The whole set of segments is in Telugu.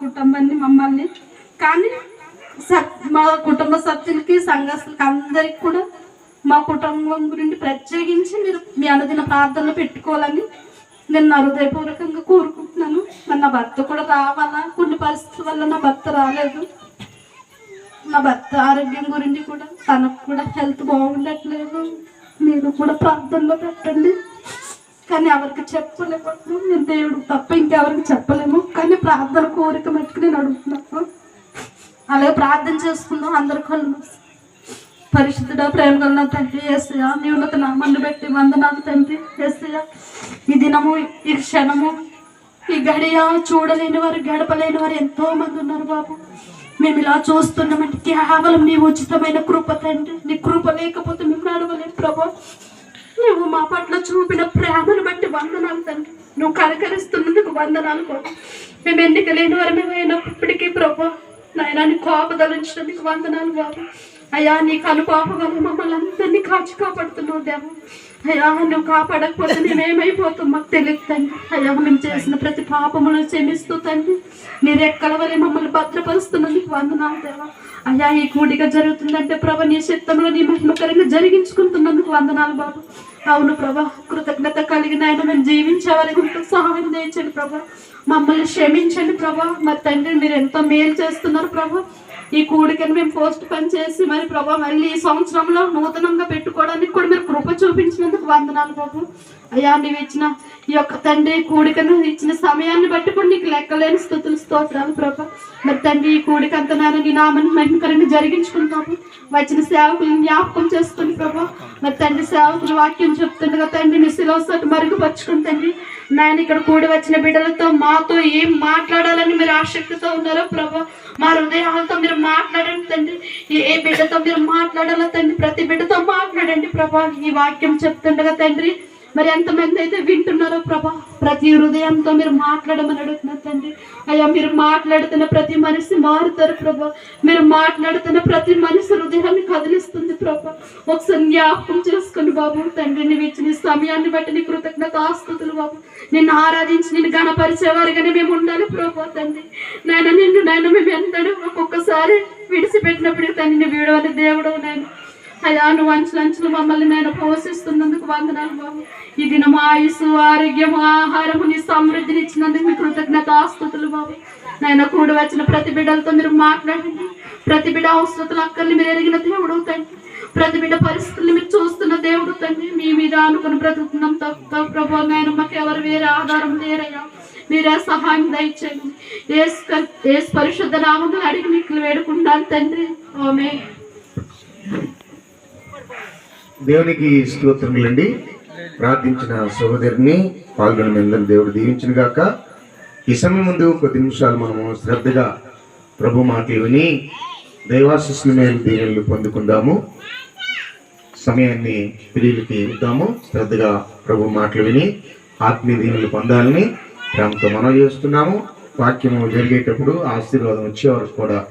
కుటుంబాన్ని మమ్మల్ని. కానీ సత్ మా కుటుంబ సభ్యులకి సంఘస్థులకి అందరికి కూడా మా కుటుంబం గురించి ప్రత్యేకించి మీరు మీ అనుదిన ప్రార్థనలు పెట్టుకోవాలని నేను నా హృదయపూర్వకంగా కోరుకుంటున్నాను. మరి నా భర్త కూడా రావాలా? కొన్ని పరిస్థితుల వల్ల నా భర్త రాలేదు. నా భర్త ఆరోగ్యం గురించి కూడా తనకు కూడా హెల్త్ బాగుండట్లేదు. మీరు కూడా ప్రార్థనలో పెట్టండి. కానీ ఎవరికి చెప్పలేకపోతున్నాం నేను దేవుడు తప్ప ఇంకెవరికి చెప్పలేము. కానీ ప్రార్థన కోరిక మట్టుకు నేను అడుగుతున్నాను అలాగే ప్రార్థన చేసుకుందాం అందరి కళ్ళు పరిశుద్ధుడ ప్రేమ కలిగిన తండ్రి ఏసయ్యా నీ ఉన్నత నామాన్ని బట్టి వందనాలు తండ్రి ఏసయ్యా ఈ దినము ఈ క్షణము ఈ గడియ చూడలేని వారు గడపలేని వారు ఎంతో మంది ఉన్నారు బాబు. మేము ఇలా చూస్తున్నామంటే కేవలం నీ ఉచితమైన కృప తండ్రి. నీ కృప లేకపోతే మేము నడవలేము ప్రభా. నువ్వు మా పట్ల చూపిన ప్రేమను బట్టి వందనాలు తండ్రి. నువ్వు కలకరిస్తున్నందుకు వందనాలు ప్రభు. మేము ఎన్నిక లేని వారు మేము అయినప్పటికీ ప్రభు నాయన కోపదలించినందుకు వందనాలు బాబు అయ్యా నీకు అనుపాపగా మమ్మల్ని అందరినీ కాచి కాపాడుతున్నావు దేవ. అయ్యా నువ్వు కాపాడకపోతే మేమేమైపోతాం మాకు తెలియదు తండ్రి. అయ్యా మేము చేసిన ప్రతి పాపమును క్షమిస్తూ తండ్రి. మీరు ఎక్కడ వల్ల మమ్మల్ని భద్రపరుస్తున్నందుకు వందనాలు దేవా. అయ్యా ఈ కూడిగా జరుగుతుందంటే ప్రభ నీ చిత్తంలో నీ మహిమకరంగా జరిగించుకుంటున్నందుకు వందనాలు బాబు. అవును ప్రభా కృతజ్ఞత కలిగిన ఆయన మేము జీవించే వారికి సహాయం చేయించండి ప్రభా. మమ్మల్ని క్షమించండి ప్రభా. మా తండ్రి మీరు ఎంతో మేలు చేస్తున్నారు ప్రభా. ఈ కూడికను మేము పోస్ట్ పని చేసి మరి ప్రభా మళ్ళీ ఈ సంవత్సరంలో నూతనంగా పెట్టుకోవడానికి కూడా మీరు కృప చూపించినందుకు వందనాలు ప్రభు. అయ్యా నీవు ఇచ్చిన ఈ యొక్క తండ్రి కూడికను ఇచ్చిన సమయాన్ని బట్టి కూడా నీకు లెక్కలేని స్థుతులు స్తోత్రాలు ప్రభా. మరి తండ్రి ఈ కూడిక అంత నాన్న నీ నామని మహిమకరంగా జరిగించుకుంటాము వచ్చిన సేవకులను జ్ఞాపకం చేసుకుని ప్రభా. మరి తండ్రి సేవకులు వాక్యం చెప్తుండగా తండ్రి నీ శిలోసటు మరుగుపరుచుకుని తండ్రి నాయన ఇక్కడ కూడి వచ్చిన బిడ్డలతో మాతో ఏం మాట్లాడాలని మీరు ఆసక్తితో ఉన్నారో ప్రభా. మా హృదయాలతో మీరు మాట్లాడండి తండ్రి. ఏ బిడ్డతో మీరు మాట్లాడాలో తండ్రి ప్రతి బిడ్డతో మాట్లాడండి ప్రభా. ఈ వాక్యం చెప్తుండగా తండ్రి మరి ఎంతమంది అయితే వింటున్నారో ప్రభా ప్రతి హృదయంతో మీరు మాట్లాడమని అడుగుతున్నారు తండ్రి. అయ్యా మీరు మాట్లాడుతున్న ప్రతి మనిషి మారుతారు ప్రభా. మీరు మాట్లాడుతున్న ప్రతి మనిషి హృదయాన్ని కదిలిస్తుంది ప్రభా. ఒకసారి జ్ఞాపకం చేసుకుని బాబు తండ్రి నువ్వు ఇచ్చిన సమయాన్ని బట్టి నీ కృతజ్ఞత ఆస్తుతులు బాబు. నిన్ను ఆరాధించి నిన్ను గణపరిచేవారుగానే మేము ఉండాలి ప్రభా తండ్రి. నాయన నిన్ను నాయన మేము ఎంతడు ఒక్కొక్కసారి విడిచిపెట్టినప్పుడు తండ్రి నువ్వు వీడవని దేవుడు నాయన. అయ్యా నువ్వు అంచులు అంచులు మమ్మల్ని నేను పోషిస్తున్నందుకు వందనాలు బాబు. ఈ దినం ఆయుసు ఆరోగ్యము ఆహారము నీ సమృద్ధిని ఇచ్చినందుకు మీ కృతజ్ఞత ఆస్తుతులు బాబు. నాయన కూడి వచ్చిన ప్రతి బిడ్డలతో మీరు మాట్లాడండి. ప్రతి బిడ్డ అవసరతలు అక్కర్ని మీరు ఎరిగిన దేవుడు తండ్రి. ప్రతి బిడ్డ పరిస్థితుల్ని మీరు చూస్తున్న దేవుడు తండ్రి. మీ మీద అనుకుని బ్రతుకుతున్నాం తప్ప ప్రభు నేను మాకు ఎవరు వేరే ఆధారం లేరయ్యా. మీరే సహాయం దయచేయండి. ఏసు ఏసు పరిశుద్ధ నామంలో అడిగి మీకు వేడుకుంటాను తండ్రి. ఆమె దేవునికి స్తోత్రములండి. ప్రార్థించిన సహోదరిని పాల్గొన్న మీ దేవుడు దీవించిన గాక. ఈ సమయం ముందు కొద్ది నిమిషాలు మనము శ్రద్ధగా ప్రభు మాటలు విని దైవాశిస్సుల మేలు దీవెనలు పొందుకుందాము. సమయాన్ని పిల్లలకి ఇద్దాము. శ్రద్ధగా ప్రభు మాటలు విని ఆత్మీయ దీవెనలు పొందాలని ప్రేమతో మనం చేస్తున్నాము. వాక్యము జరిగేటప్పుడు ఆశీర్వాదం వచ్చే వరకు కూడా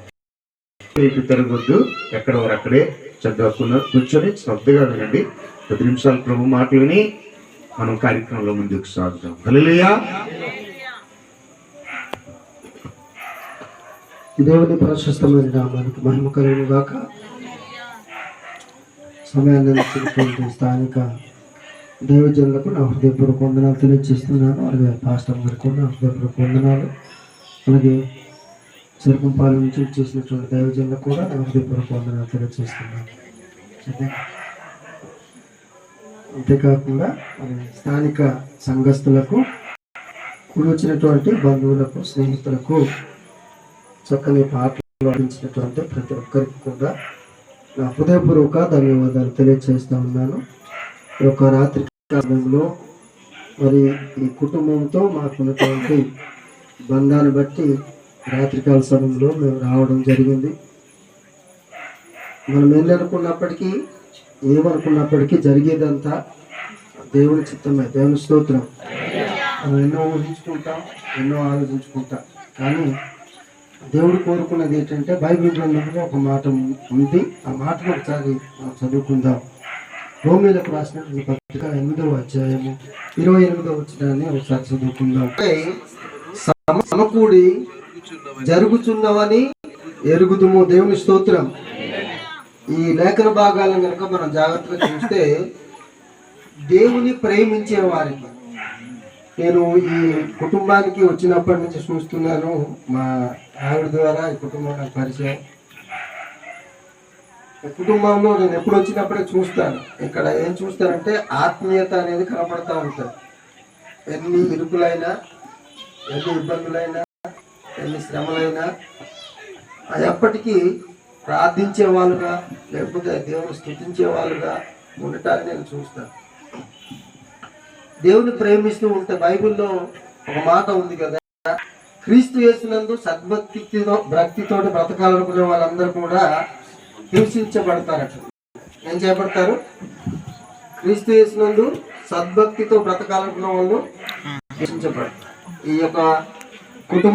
మీకు తిరగొద్దు. ఎక్కడ వారు అక్కడే చదువుకున్నారు కూర్చొని- శ్రద్ధగా వినండి. కొద్ది నిమిషాలు ప్రభు మాట విని మనం కార్యక్రమంలో ముందుకు సాగుతాం హలలియా దేవుని ప్రశస్తమైన నామానికి మహిమ కలుగును గాక. సమయాన్ని స్థానిక దైవజనులకు నా హృదయపూర్వక వందనాలు తెలియజేస్తున్నాను. అలాగే పాస్టర్ గారికి కూడా నా హృదయపూర్వక వందనాలు. అలాగే చిరకంపాలెం నుంచి చేసినటువంటి దైవజన్లు కూడా హృదయపూర్వక వందనాలు తెలియజేస్తున్నాను. అంతేకాకుండా మరి స్థానిక సంఘస్థులకు కూడి బంధువులకు స్నేహితులకు చక్కని పాటలు ఆడించినటువంటి ప్రతి ఒక్కరికి కూడా నా హృదయపూర్వక ధన్యవాదాలు తెలియజేస్తూ ఉన్నాను. ఈ యొక్క రాత్రి కాలంలో మరి ఈ కుటుంబంతో మాకున్నటువంటి బంధాన్ని బట్టి రాత్రికాల సమయంలో మేము రావడం జరిగింది. మనం ఏం అనుకున్నప్పటికీ ఏమనుకున్నప్పటికీ జరిగేదంతా దేవుని చిత్తమే దేవుని స్తోత్రం. మనం ఎన్నో ఊహించుకుంటాం ఎన్నో ఆలోచించుకుంటాం. కానీ దేవుడు కోరుకున్నది ఏంటంటే బైబిల్ గ్రంథంలో ఒక మాట ఉంది. ఆ మాటను ఒకసారి మనం చదువుకుందాం. రోమిలకు రాసిన పత్రిక ఎనిమిదవ అధ్యాయము ఇరవై ఎనిమిదవ వచ్చినాన్ని ఒకసారి చదువుకుందాం. సమ- సమకూడి జరుగుచున్నవని ఎరుగుదుము. దేవుని స్తోత్రం. ఈ లేఖన భాగాలను కనుక మనం జాగ్రత్తగా చూస్తే దేవుని ప్రేమించే వారికి. నేను ఈ కుటుంబానికి వచ్చినప్పటి నుంచి చూస్తున్నాను. మా ఆవిడ ద్వారా ఈ కుటుంబం నాకు పరిచయం. కుటుంబంలో నేను ఎప్పుడు వచ్చినప్పుడే చూస్తాను. ఇక్కడ ఏం చూస్తానంటే ఆత్మీయత అనేది కనపడతా ఉంటుంది. ఎన్ని ఇరుకులైనా ఎన్ని ఇబ్బందులైనా ఎన్ని శ్రమలైనా ఆ ఎప్పటికీ ప్రార్థించే వాళ్ళుగా లేకపోతే దేవుని స్థుతించే వాళ్ళుగా ఉండటాన్ని నేను చూస్తాను. దేవుని ప్రేమిస్తూ ఉంటే బైబిల్లో ఒక మాట ఉంది కదా క్రీస్తు యేసునందు సద్భక్తితో భక్తితో బ్రతకాలనుకునే వాళ్ళందరూ కూడా హింసించబడతారట. ఏం చేయబడతారు? క్రీస్తు యేసునందు సద్భక్తితో బ్రతకాలనుకున్న వాళ్ళు హింసించబడతారు. ఈ యొక్క కుటుంబ